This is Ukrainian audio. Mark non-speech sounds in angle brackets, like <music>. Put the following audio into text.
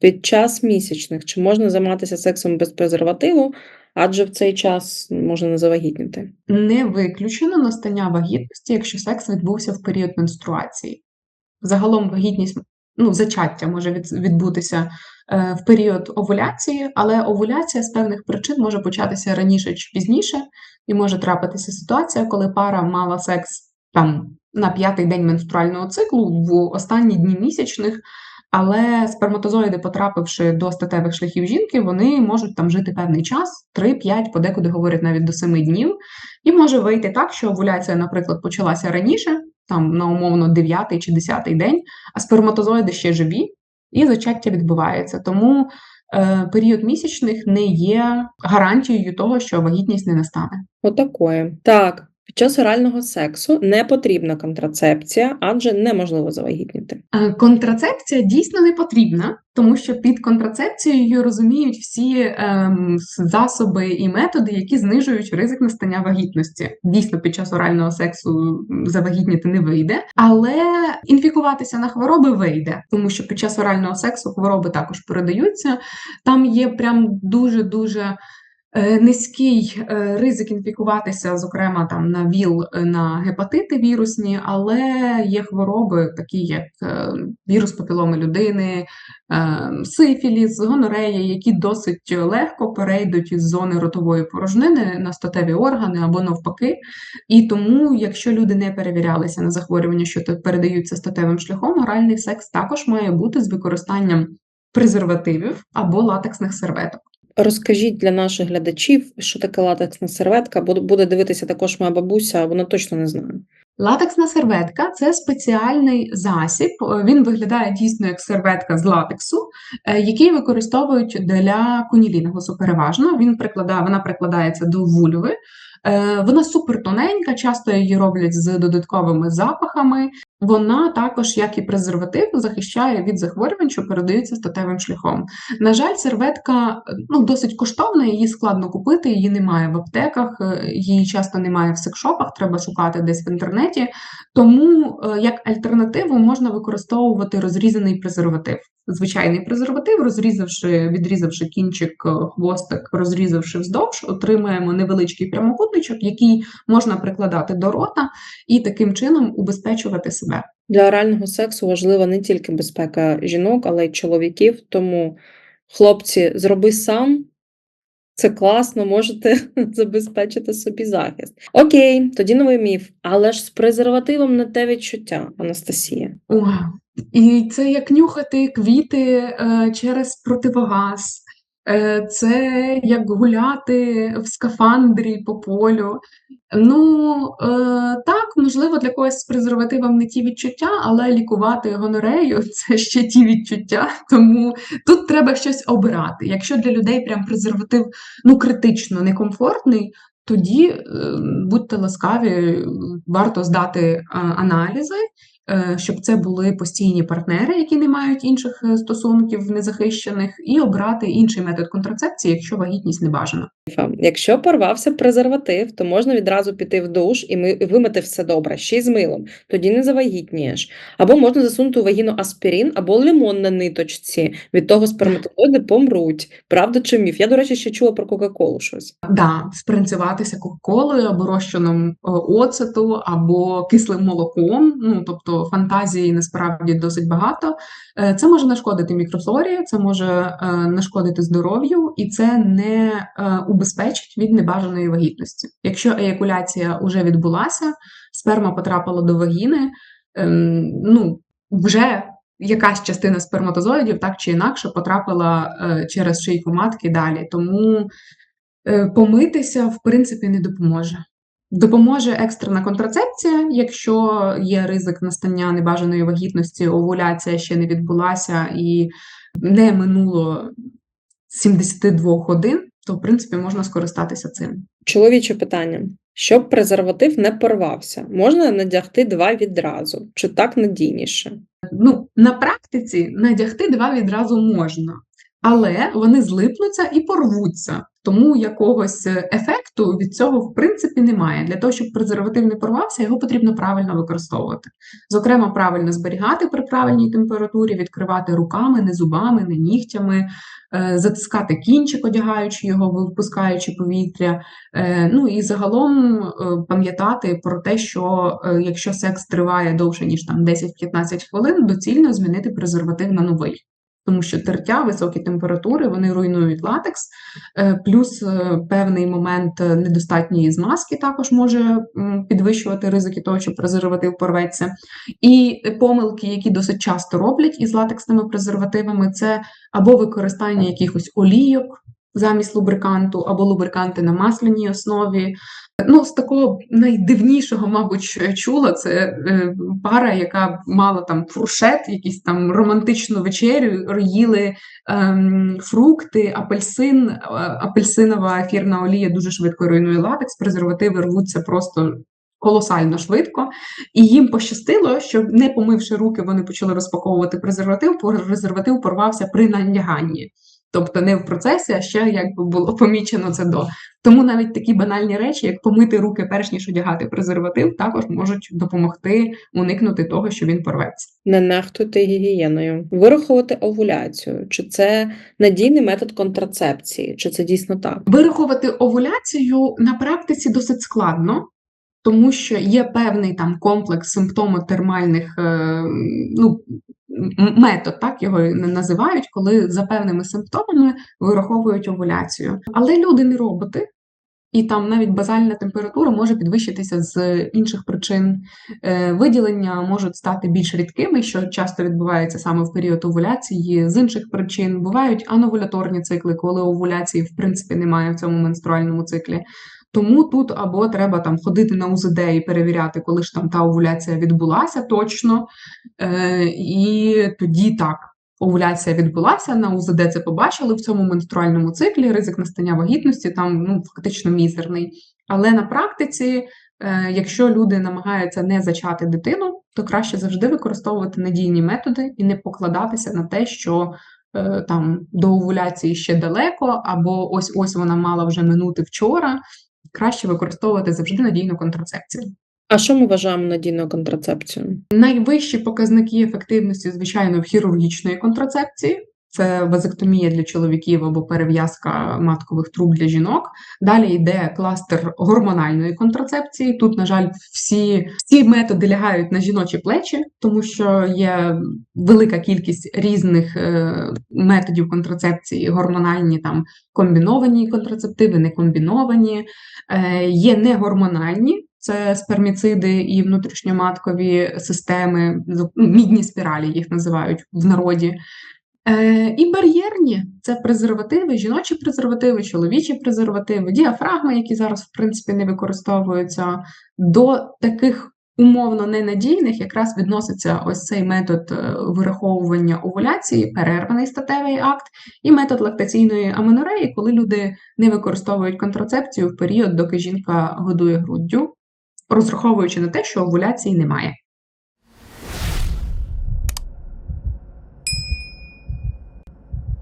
Під час місячних чи можна займатися сексом без презервативу, адже в цей час можна не завагітніти? Не виключено настання вагітності, якщо секс відбувся в період менструації. Загалом вагітність, ну, зачаття може відбутися е, в період овуляції, але овуляція з певних причин може початися раніше чи пізніше, і може трапитися ситуація, коли пара мала секс там на п'ятий день менструального циклу в останні дні місячних. Але сперматозоїди, потрапивши до статевих шляхів жінки, вони можуть там жити певний час, 3-5, подекуди говорять навіть до 7 днів. І може вийти так, що овуляція, наприклад, почалася раніше, там на умовно 9 чи 10 день, а сперматозоїди ще живі, і зачаття відбувається. Тому е, період місячних не є гарантією того, що вагітність не настане. Отакої. Так, під час орального сексу не потрібна контрацепція, адже неможливо завагітніти. Е, Контрацепція дійсно не потрібна, тому що під контрацепцією розуміють всі ем, засоби і методи, які знижують ризик настання вагітності. Дійсно, під час орального сексу завагітніти не вийде, але інфікуватися на хвороби вийде, тому що під час орального сексу хвороби також передаються. Там є прям дуже дуже. Е, Низький е, ризик інфікуватися, зокрема там на ВІЛ, е, на гепатити вірусні, але є хвороби, такі як вірус папіломи людини, сифіліс, гонорея, які досить легко перейдуть із зони ротової порожнини на статеві органи або навпаки. І тому, якщо люди не перевірялися на захворювання, що передаються статевим шляхом, оральний секс також має бути з використанням презервативів або латексних серветок. Розкажіть для наших глядачів, що таке латексна серветка, бо буде дивитися також моя бабуся, вона точно не знає. Латексна серветка це спеціальний засіб. Він виглядає дійсно як серветка з латексу, е, який використовують для кунілінгусу переважно. Він прикладає, вона прикладається до вульви. Е, Вона супертоненька, часто її роблять з додатковими запахами. Вона також, як і презерватив, захищає від захворювань, що передаються статевим шляхом. На жаль, серветка ну, досить коштовна, її складно купити, її немає в аптеках, е, її часто немає в секшопах, треба шукати десь в інтернеті. Тому е, як альтернативу можна використовувати розрізаний презерватив. Звичайний презерватив, розрізавши, відрізавши кінчик, е, хвостик, розрізавши вздовж, отримаємо невеличкий прямокутничок, який можна прикладати до рота і таким чином убезпечувати себе. Для орального сексу важлива не тільки безпека жінок, але й чоловіків. Тому, хлопці, зроби сам. Це класно, можете <laughs> забезпечити собі захист. Окей, тоді новий міф. Але ж з презервативом не те відчуття, Анастасія. О, і це як нюхати квіти е, через противогаз. Е, це як гуляти в скафандрі по полю. Ну, е, так, можливо, для когось з презервативом не ті відчуття, але лікувати гонорею це ще ті відчуття. Тому тут треба щось обирати. Якщо для людей прям презерватив ну, критично некомфортний, тоді е, будьте ласкаві, варто здати е, аналізи, щоб це були постійні партнери, які не мають інших е, стосунків незахищених, і обрати інший метод контрацепції, якщо вагітність не бажана. Якщо порвався презерватив, то можна відразу піти в душ і ми- вимити все добре, ще й з милом. Тоді не завагітнієш. Або можна засунути у вагіну аспірин або лимон на ниточці. Від того сперматозоїди помруть. Правда чи міф? Я, до речі, ще чула про Кока-Колу щось. Да, спринцюватися кока-колою або розчином е, оцету, або кислим молоком. Ну тобто фантазії насправді досить багато. Е, Це може нашкодити мікрофлорі, це може е, нашкодити здоров'ю, і це не е, убезпечить від небажаної вагітності. Якщо еякуляція вже відбулася, сперма потрапила до вагіни, ем, ну вже якась частина сперматозоїдів так чи інакше потрапила через шийку матки далі. Тому помитися, в принципі, не допоможе. Допоможе екстрена контрацепція, якщо є ризик настання небажаної вагітності, овуляція ще не відбулася і не минуло 72 годин, то в принципі можна скористатися цим. Чоловіче питання. Щоб презерватив не порвався, можна надягти два відразу, чи так надійніше? Ну, на практиці надягти два відразу можна. Але вони злипнуться і порвуться. Тому якогось е, ефекту від цього в принципі немає. Для того, щоб презерватив не порвався, його потрібно правильно використовувати. Зокрема, правильно зберігати при правильній температурі, відкривати руками, не зубами, не нігтями, е, затискати кінчик, одягаючи його, випускаючи повітря. Е, Ну і загалом пам'ятати про те, що якщо секс триває довше ніж там 10-15 хвилин, доцільно змінити презерватив на новий. Тому що тертя, високі температури, вони руйнують латекс, Е, плюс е, певний момент е, недостатньої змазки також може підвищувати ризики того, що презерватив порветься. І помилки, які досить часто роблять із латексними презервативами, це або використання якихось олійок замість лубриканту, або лубриканти на масляній основі. Ну, з такого найдивнішого, мабуть, я чула, це е, пара, яка мала там фуршет, якісь там романтичну вечерю, їли ем, фрукти, апельсин, е, апельсинова ефірна олія дуже швидко руйнує латекс, презервативи рвуться просто колосально швидко. І їм пощастило, що не помивши руки, вони почали розпаковувати презерватив, презерватив порвався при надяганні. Тобто не в процесі, а ще якби було помічено це до. Тому навіть такі банальні речі, як помити руки, перш ніж одягати презерватив, також можуть допомогти уникнути того, що він порветься. Не нехтуйте гігієною. Вирахувати овуляцію. Чи це надійний метод контрацепції? Чи це дійсно так? Вирахувати овуляцію на практиці досить складно, тому що є певний там комплекс симптомотермальних е, ну, метод, так його називають, коли за певними симптомами вираховують овуляцію. Але люди не роботи. І там навіть базальна температура може підвищитися з інших причин. Е, Виділення можуть стати більш рідкими, що часто відбувається саме в період овуляції. З інших причин бувають ановуляторні цикли, коли овуляції в принципі немає в цьому менструальному циклі. Тому тут або треба там ходити на УЗД і перевіряти, коли ж там та овуляція відбулася точно. Е, І тоді так. Овуляція відбулася, на УЗД це побачили в цьому менструальному циклі, ризик настання вагітності там ну, фактично мізерний. Але на практиці, е, якщо люди намагаються не зачати дитину, то краще завжди використовувати надійні методи і не покладатися на те, що е, там до овуляції ще далеко, або ось ось вона мала вже минути вчора. Краще використовувати завжди надійну контрацепцію. А що ми вважаємо надійною контрацепцією? Найвищі показники ефективності, звичайно, в хірургічної контрацепції. Це вазектомія для чоловіків або перев'язка маткових труб для жінок. Далі йде кластер гормональної контрацепції. Тут, на жаль, всі, всі методи лягають на жіночі плечі, тому що є велика кількість різних е, методів контрацепції, гормональні там комбіновані контрацептиви, не комбіновані, е, є негормональні. Це сперміциди і внутрішньоматкові системи, ну, мідні спіралі їх називають в народі. Е, і бар'єрні це презервативи, жіночі презервативи, чоловічі презервативи, діафрагми, які зараз, в принципі, не використовуються. До таких умовно ненадійних якраз відноситься ось цей метод е, вираховування овуляції, перерваний статевий акт, і метод лактаційної аменореї, коли люди не використовують контрацепцію в період, доки жінка годує груддю, розраховуючи на те, що овуляції немає.